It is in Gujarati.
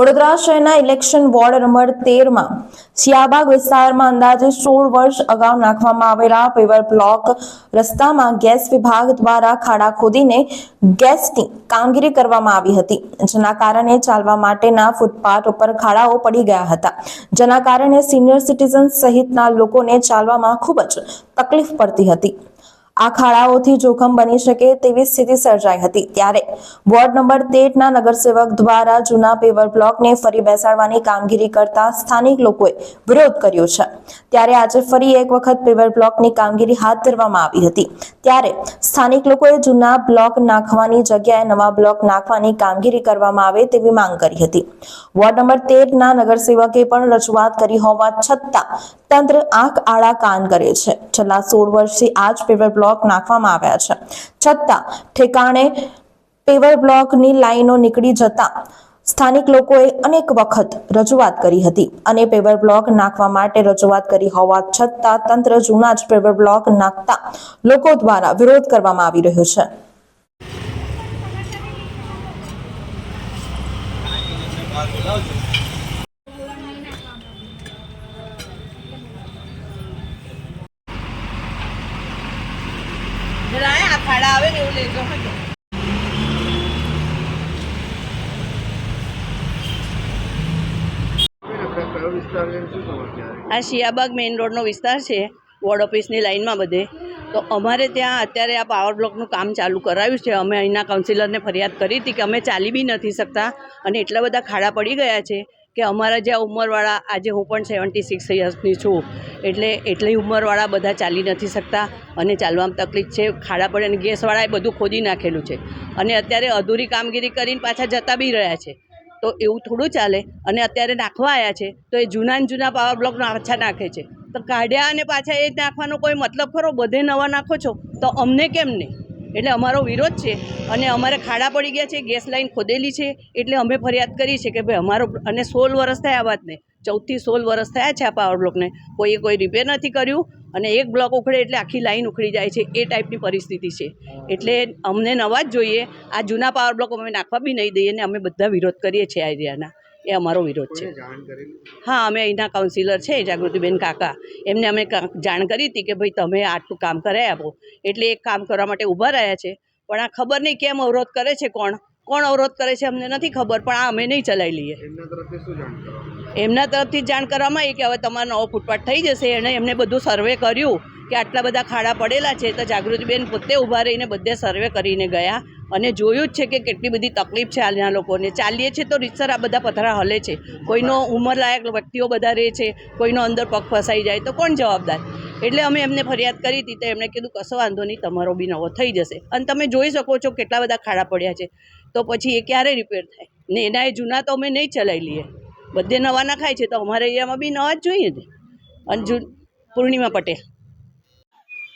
વડોદરા શહેરના ઇલેક્શન વોર્ડ નંબર તેરમાં સિયાબાગ વિસ્તારમાં અંદાજે સોળ વર્ષ અગાઉ નાખવામાં આવેલા પેવર બ્લોક રસ્તામાં ગેસ વિભાગ દ્વારા ખાડા ખોદીને ગેસની કામગીરી કરવામાં આવી હતી. જેના કારણે ચાલવા માટેના ફૂટપાથ ઉપર ખાડાઓ પડી ગયા હતા. જેના કારણે સિનિયર સિટીઝન સહિતના લોકોને ચાલવામાં ખૂબ જ તકલીફ પડતી હતી. આ ખાડાઓથી જોખમ બની શકે તેવી સ્થિતિ સર્જાઈ હતી. ત્યારે વોર્ડ નંબર તેરના નગરસેવક દ્વારા જૂના પેવર બ્લોકને ફરી બેસાડવાની કામગીરી કરતા સ્થાનિક લોકોએ વિરોધ કર્યો છે. ત્યારે આજે ફરી એક વખત પેવર બ્લોકની કામગીરી હાથ ધરવામાં આવી હતી. ત્યારે સ્થાનિક લોકોએ જૂના બ્લોક નાખવાની જગ્યાએ નવા બ્લોક નાખવાની કામગીરી કરવામાં આવે તેવી માંગ કરી હતી. વોર્ડ નંબર તેરના નગરસેવકે પણ રજૂઆત કરી હોવા છતાં તંત્ર આંખ આડા કાન કરે છે. છેલ્લા સોળ વર્ષથી આ જ પેવર બ્લોક નાખવામાં આવ્યા છે. છતાં, ઠેકાણે પેવર બ્લોકની લાઈનો નીકળી જતા સ્થાનિક લોકોએ અનેક વખત રજૂઆત કરી હતી અને પેવર બ્લોક નાખવા માટે રજૂઆત કરી હોવા છતાં, તંત્ર જૂના જ પેવર બ્લોક નાખતા લોકો દ્વારા વિરોધ કરવામાં આવી રહ્યો છે. આ આવે ને એવું લેજો આ શિયાબાગ મેઇન રોડનો વિસ્તાર છે, વોર્ડ ઓફિસની લાઇનમાં બધે. તો અમારે ત્યાં અત્યારે આ પાવર બ્લોકનું કામ ચાલુ કરાવ્યું છે. અમે અહીંના કાઉન્સિલરને ફરિયાદ કરી હતી કે અમે ચાલી બી નથી શકતા અને એટલા બધા ખાડા પડી ગયા છે. કે અમારા જે ઉંમરવાળા, આજે હું પણ સેવન્ટી સિક્સ યર્સની છું, એટલે એટલી ઉંમરવાળા બધા ચાલી નથી શકતા અને ચાલવામાં તકલીફ છે, ખાડા પડે અને ગેસવાળાએ બધું ખોદી નાખેલું છે. અને અત્યારે અધૂરી કામગીરી કરીને પાછા જતા બી રહ્યા છે. તો એવું થોડું ચાલે અને અત્યારે નાખવા આવ્યા છે, તો એ જૂના જૂના પાવર બ્લોક પાછા નાખે છે. તો કાઢ્યા અને પાછા એ નાખવાનો કોઈ મતલબ ખરો? બધે નવા નાખો છો, તો અમને કેમ નહીં? એટલે અમારો વિરોધ છે. અને અમારે ખાડા પડી ગયા છે, ગેસ લાઇન ખોદેલી છે, એટલે અમે ફરિયાદ કરી છે કે ભાઈ અમારો અને સોળ વર્ષ થયા આ વાતને. ચૌદથી સોળ વર્ષ થયા છે આ પાવર બ્લોકને કોઈએ કોઈ રિપેર નથી કર્યું અને એક બ્લોક ઉખડે એટલે આખી લાઇન ઉખડી જાય છે. એ ટાઈપની પરિસ્થિતિ છે. એટલે અમને નવા જ જોઈએ. આ જૂના પાવર બ્લોક અમે નાખવા બી નહીં દઈએ અને અમે બધા વિરોધ કરીએ છીએ આ એરિયાના એ અમારો વિરોધ છે. હા અમે અહીંના કાઉન્સિલર છે જાગૃતિબેન કાકા. એમને અમે જાણ કરી હતી કે ભાઈ તમે આટલું કામ કરાવી આપો. એટલે એક કામ કરવા માટે ઊભા રહ્યા છે. પણ આ ખબર નહીં કેમ અવરોધ કરે છે કોણ? કોણ અવરોધ કરે છે અમને નથી ખબર પણ આ અમે નહીં ચલાવી લઈએ. એમના તરફથી જાણ કરવામાં એમના તરફથી જાણ કરવામાં આવી કે હવે તમારો નવો ફૂટપાથ થઈ જશે એણે એમને બધું સર્વે કર્યું. કે આટલા બધા ખાડા પડેલા છે તો જાગૃતિબેન પોતે ઊભા રહીને બધે સર્વે કરીને ગયા અને જોયું જ છે કે કેટલી બધી તકલીફ છે હાલના લોકોને. ચાલીએ છીએ તો રીતસર આ બધા પથરા હલે છે. કોઈનો ઉંમરલાયક વ્યક્તિઓ બધા રહે છે, કોઈનો અંદર પગ ફસાઈ જાય તો કોણ જવાબદાર? એટલે અમે એમને ફરિયાદ કરી હતી તો એમણે કીધું, કશો વાંધો નહીં, તમારો બી નવો થઈ જશે. અને તમે જોઈ શકો છો કેટલા બધા ખાડા પડ્યા છે. તો પછી એ ક્યારે રિપેર થાય? ને એના એ જૂના તો અમે નહીં ચલાવી લઈએ. બધે નવા ખાય છે તો અમારા એરિયામાં બી નવા જ જોઈએ ને. અને પૂર્ણિમા પટેલ.